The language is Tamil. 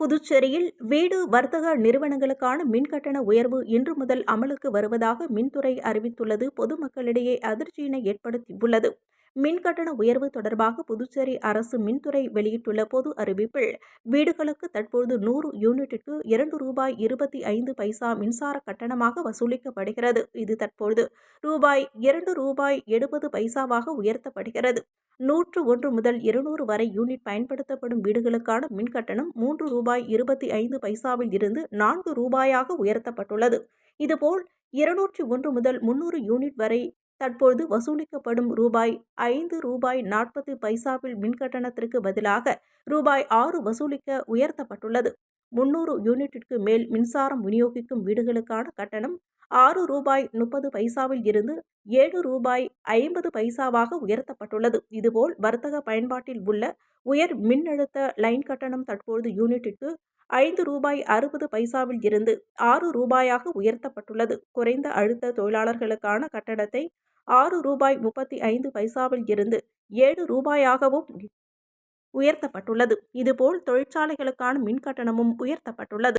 புதுச்சேரியில் வீடு வர்த்தக நிறுவனங்களுக்கான மின்கட்டண உயர்வு இன்று முதல் அமலுக்கு வருவதாக மின்துறை அறிவித்துள்ளது. பொதுமக்களிடையே அதிர்ச்சியினை ஏற்படுத்தியுள்ளது. மின்கட்டண உயர்வு தொடர்பாக புதுச்சேரி அரசு மின்துறை வெளியிட்டுள்ள பொது அறிவிப்பில் வீடுகளுக்கு தற்போது நூறு யூனிட்டுக்கு இரண்டு ரூபாய் இருபத்தி ஐந்து பைசா மின்சார கட்டணமாக வசூலிக்கப்படுகிறது. இது தற்போது ரூபாய் இரண்டு ரூபாய் எழுபது பைசாவாக உயர்த்தப்படுகிறது. நூற்று ஒன்று முதல் இருநூறு வரை யூனிட் பயன்படுத்தப்படும் வீடுகளுக்கான மின்கட்டணம் மூன்று ரூபாய் இருபத்தி ஐந்து பைசாவில் இருந்து நான்கு ரூபாயாக உயர்த்தப்பட்டுள்ளது. இதுபோல் இருநூற்றி ஒன்று முதல் முன்னூறு யூனிட் வரை தற்போது வசூலிக்கப்படும் ரூபாய் ஐந்து ரூபாய் நாற்பது பைசாவில் மின்கட்டணத்திற்கு பதிலாக ரூபாய் ஆறு வசூலிக்க உயர்த்தப்பட்டுள்ளது. முன்னூறு யூனிட்டிற்கு மேல் மின்சாரம் விநியோகிக்கும் வீடுகளுக்கான கட்டணம் ஆறு ரூபாய் முப்பது பைசாவில் இருந்து ஏழு ரூபாய் ஐம்பது பைசாவாக உயர்த்தப்பட்டுள்ளது. இதுபோல் வர்த்தக பயன்பாட்டில் உள்ள உயர் மின்னழுத்த லைன் கட்டணம் தற்போது யூனிட்டிற்கு ஐந்து ரூபாய் அறுபது பைசாவில் இருந்து ஆறு ரூபாயாக உயர்த்தப்பட்டுள்ளது. குறைந்த அழுத்த தொழிலாளர்களுக்கான கட்டணத்தை ஆறு ரூபாய் முப்பத்தி ஐந்து பைசாவில் இருந்து ஏழு ரூபாயாகவும் உயர்த்தப்பட்டுள்ளது. இதுபோல் தொழிற்சாலைகளுக்கான மின் கட்டணமும் உயர்த்தப்பட்டுள்ளது.